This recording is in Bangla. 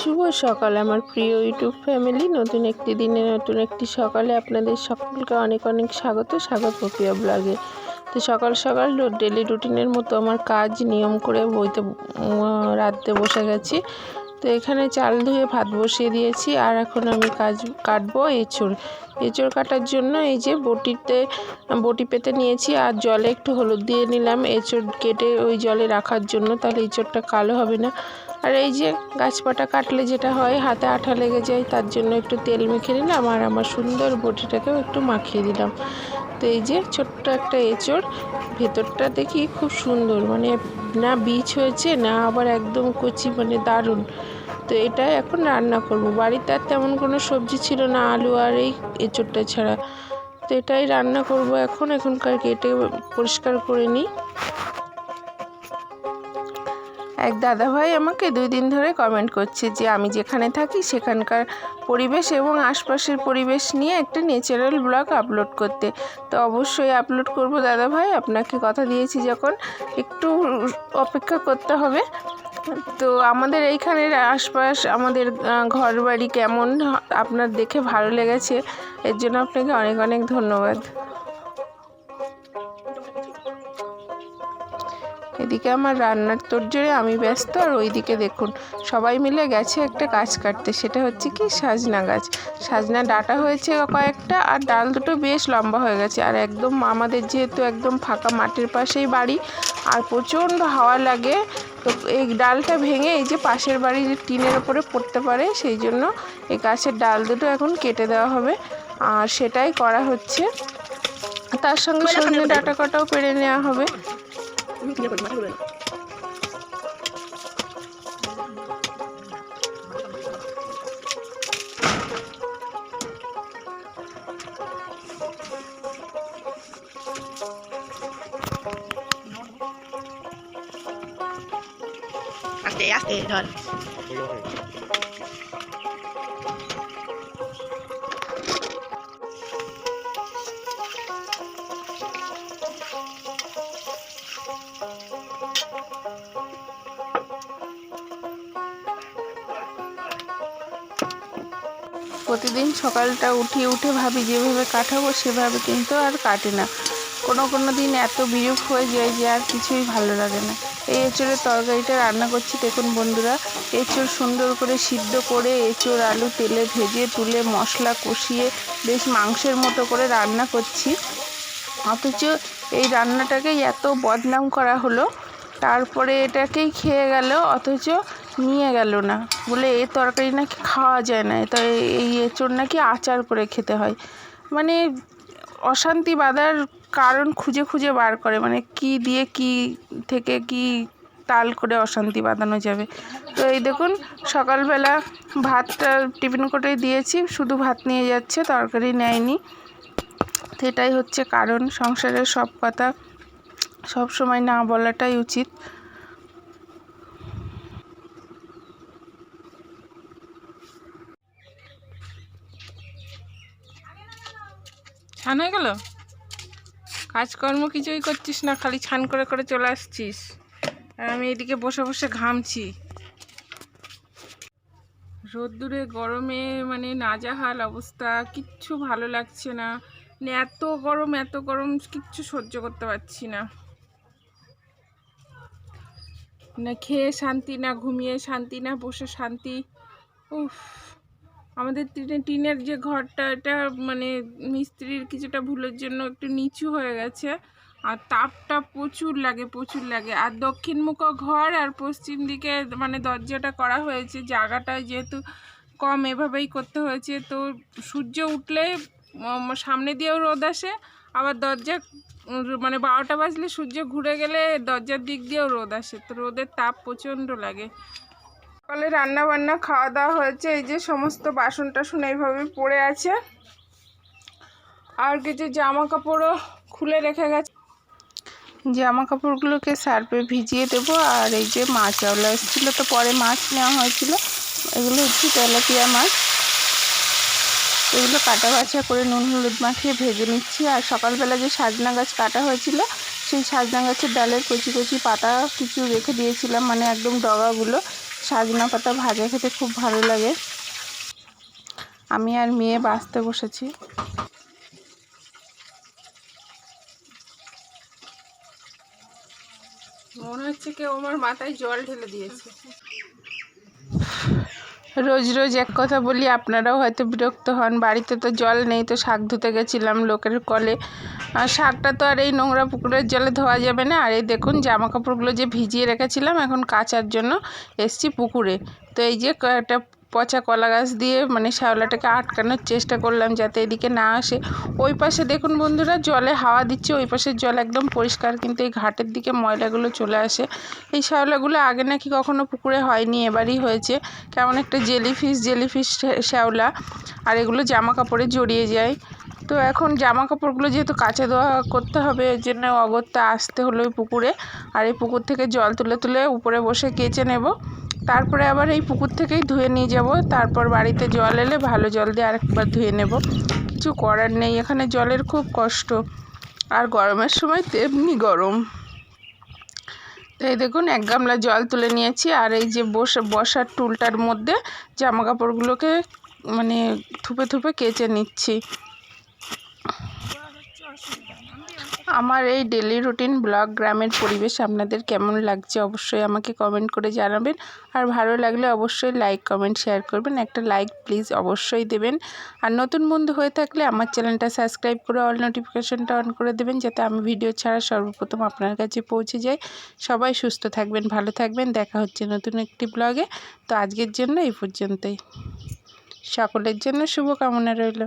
শুভ সকাল, আমার প্রিয় ইউটিউব ফ্যামিলি। নতুন একটি দিনে, নতুন একটি সকালে আপনাদের সকলকে অনেক অনেক স্বাগত। স্বাগত প্রিয় ব্লগে। তো সকাল সকাল ডেলি রুটিনের মতো আমার কাজ নিয়ম করে বইতে রাত্রে বসে গেছি। তো এখানে চাল ধুয়ে ভাত বসিয়ে দিয়েছি, আর এখন আমি কাজ কাটবো এঁচড়। এঁচড় কাটার জন্য এই যে বটিতে, বটি পেতে নিয়েছি, আর জলে একটু হলুদ দিয়ে নিলাম। এঁচড় কেটে ওই জলে রাখার জন্য তাহলে এঁচড়টা কালো হবে না। আর এই যে গাছপাটা কাটলে যেটা হয়, হাতে আঠা লেগে যায়, তার জন্য একটু তেল মেখে নিলাম, আর আমার সুন্দর বটিটাকেও একটু মাখিয়ে দিলাম। তো এই যে ছোট্ট একটা এঁচড়, ভেতরটা দেখি খুব সুন্দর মানে না বীজ হয়েছে, না আবার একদম কচি মানে দারুণ। তো এটা এখন রান্না করব। বাড়িতে আর তেমন কোনো সবজি ছিল না, আলু আর এই এঁচড়টা ছাড়া। তো এটাই রান্না করব এখন, এখনকার কেটে পরিষ্কার করে নিই। এক দাদাভাই আমাকে দুই দিন ধরে কমেন্ট করছে যে, আমি যেখানে থাকি সেখানকার পরিবেশ এবং আশপাশের পরিবেশ নিয়ে একটা ন্যাচারাল ব্লগ আপলোড করতে। তো অবশ্যই আপলোড করব দাদাভাই, আপনাকে কথা দিয়েছি যখন, একটু অপেক্ষা করতে হবে। তো আমাদের এইখানের আশপাশ, আমাদের ঘর বাড়ি কেমন? আপনার দেখে ভালো লেগেছে, এর জন্য আপনাকে অনেক অনেক ধন্যবাদ। এদিকে আমার রান্নার তোরজোরে আমি ব্যস্ত আর ওইদিকে দেখুন সবাই মিলে গেছে একটা গাছ কাটতে সেটা হচ্ছে কি সাজনা গাছ। সাজনা ডাটা হয়েছে কয়েকটা আর ডাল দুটো বেশ লম্বা হয়ে গেছে আর একদম আমাদের যেহেতু একদম ফাঁকা মাটির পাশেই বাড়ি আর প্রচণ্ড হাওয়া লাগে তো এই ডালটা ভেঙে এই যে পাশের বাড়ির টিনের ওপরে পড়তে পারে সেই জন্য এই গাছের ডাল দুটো এখন কেটে দেওয়া হবে আর সেটাই করা হচ্ছে। তার সঙ্গে সজনে ডাটা কাটাও পেরে নেওয়া হবে। 그냥 얼마 정도예요? After, after, done. প্রতিদিন সকালটা উঠে উঠে ভাবি যেভাবে কাটাবো সেভাবে কিন্তু আর কাটে না। কোনো কোনো দিন এত বিরূপ হয়ে যায় যে আর কিছুই ভালো লাগে না। এই এঁচড়ের তরকারিটা রান্না করছি দেখুন বন্ধুরা। এঁচড় সুন্দর করে সিদ্ধ করে এঁচড় আলু তেলে ভেজে তুলে মশলা কষিয়ে বেশ মাংসের মতো করে রান্না করছি। অথচ এই রান্নাটাকেই এত বদনাম করা হলো। তারপরে এটাকেই খেয়ে গেল। অথচ নিয়ে গেল না। বলে, এ তরকারি নাকি খাওয়া যায় না। তো এই এঁচড় নাকি আচার করে খেতে হয়। মানে অশান্তি বাঁধার কারণ খুঁজে খুঁজে বার করে। মানে কি দিয়ে কি থেকে কি তাল করে অশান্তি বাঁধানো যাবে। তো এই দেখুন, সকালবেলা ভাতটা টিফিন কোটে দিয়েছি। শুধু ভাত নিয়ে যাচ্ছে, তরকারি নেয়নি। সেটাই হচ্ছে কারণ। সংসারের সব কথা সব সময় না বলাটাই উচিত। ছান হয়ে গেল? কাজকর্ম কিছুই করছিস না, খালি ছান করে করে চলে আসছিস। আর আমি এদিকে বসে বসে ঘামছি। রোদ্দুরে গরমে মানে নাজাহাল অবস্থা, কিচ্ছু ভালো লাগছে না। মানে এত গরম এত গরম, কিচ্ছু সহ্য করতে পারছি না। না খেয়ে শান্তি, না ঘুমিয়ে শান্তি, না বসে শান্তি। উফ। আমাদের টিনের যে ঘরটা, এটা মানে মিস্ত্রির কিছুটা ভুলের জন্য একটু নিচু হয়ে গেছে। আর তাপটা প্রচুর লাগে প্রচুর লাগে। আর দক্ষিণমুখ ঘর আর পশ্চিম দিকে মানে দরজাটা করা হয়েছে। জায়গাটা যেহেতু কম এভাবেই করতে হয়েছে, তো সূর্য উঠলে সামনে দিয়েও রোদ আসে, আবার দরজা মানে বারোটা বাজলে সূর্য ঘুরে গেলে দরজার দিক দিয়েও রোদ আসে। তো রোদের তাপ প্রচণ্ড লাগে। সকালে রান্না বান্না খাওয়া দাওয়া হয়েছে। এই যে সমস্ত বাসন টাসন এইভাবে পড়ে আছে। আর কিছু জামা কাপড়ও খুলে রেখে গেছে। জামা কাপড়গুলোকে সার্ফে ভিজিয়ে দেবো। আর এই যে মাছ আওলা এসেছিল, তো পরে মাছ নেওয়া হয়েছিল। এগুলো হচ্ছে তেলাপিয়া মাছ। এগুলো কাটা বাছা করে নুন, হলুদ মাখিয়ে ভেজে নিচ্ছি। আর সকালবেলা যে সাজনা গাছ কাটা হয়েছিল, সেই সাজনা গাছের ডালের কচি কচি পাতা কিছু রেখে দিয়েছিলাম। মানে একদম ডগাগুলো। সাজনা পাতা ভাজা খেতে খুব ভালো লাগে। আমি আর মেয়ে বাঁচতে বসেছি। মনে হচ্ছে কেউ আমার মাথায় জল ঢেলে দিয়েছে। রোজ রোজ এক কথা বলি, আপনারাও হয়তো বিরক্ত হন। বাড়িতে তো জল নেই, তো শাক ধুতে গেছিলাম লোকের কলে। আর শাকটা তো আর এই নোংরা পুকুরের জলে ধোয়া যাবে না। আর এই দেখুন জামা কাপড়গুলো যে ভিজিয়ে রেখেছিলাম, এখন কাচার জন্য এসছি পুকুরে। তো এই যে একটা পচা কলা গাছ দিয়ে মানে শ্যাওলাটাকে আটকানোর চেষ্টা করলাম যাতে এদিকে না আসে। ওই পাশে দেখুন বন্ধুরা, জলে হাওয়া দিচ্ছে। ওই পাশের জল একদম পরিষ্কার, কিন্তু এই ঘাটের দিকে ময়লাগুলো চলে আসে। এই শ্যাওলাগুলো আগে নাকি কখনো পুকুরে হয়নি, এবারই হয়েছে। কেমন একটা জেলিফিশ জেলিফিশ শ্যাওলা, আর এগুলো জামা কাপড়ে জড়িয়ে যায়। তো এখন জামা কাপড়গুলো যেহেতু কাচা ধোয়া করতে হবে, এর জন্য অগত্যা আসতে হলো ওই পুকুরে। আর এই পুকুর থেকে জল তুলে তুলে উপরে বসে কেচে নেব। তারপরে আবার এই পুকুর থেকেই ধুয়ে নিয়ে যাব। তারপর বাড়িতে জল এলে ভালো জল দিয়ে আরেকবার ধুয়ে নেব। কিছু করার নেই, এখানে জলের খুব কষ্ট। আর গরমের সময় তেমনি গরম। এই দেখুন, এক গামলা জল তুলে নিয়েছি। আর এই যে বসে, বসার টুলটার মধ্যে জামা কাপড়গুলোকে মানে থুপে থুপে কেচে নিচ্ছি। আমার এই ডেলি রুটিন ব্লগ গ্রামের পরিবেশ আপনাদের কেমন লাগছে অবশ্যই আমাকে কমেন্ট করে জানাবেন। আর ভালো লাগলে অবশ্যই লাইক কমেন্ট শেয়ার করবেন। একটা লাইক প্লিজ অবশ্যই দেবেন। আর নতুন বন্ধু হয়ে থাকলে আমার চ্যানেলটা সাবস্ক্রাইব করে অল নোটিফিকেশনটা অন করে দেবেন, যাতে আমি ভিডিও ছাড়া সর্বপ্রথম আপনার কাছে পৌঁছে যাই। সবাই সুস্থ থাকবেন, ভালো থাকবেন। দেখা হচ্ছে নতুন একটি ব্লগে তো আজকের জন্য এই পর্যন্তই। সকলের জন্য শুভকামনা রইল।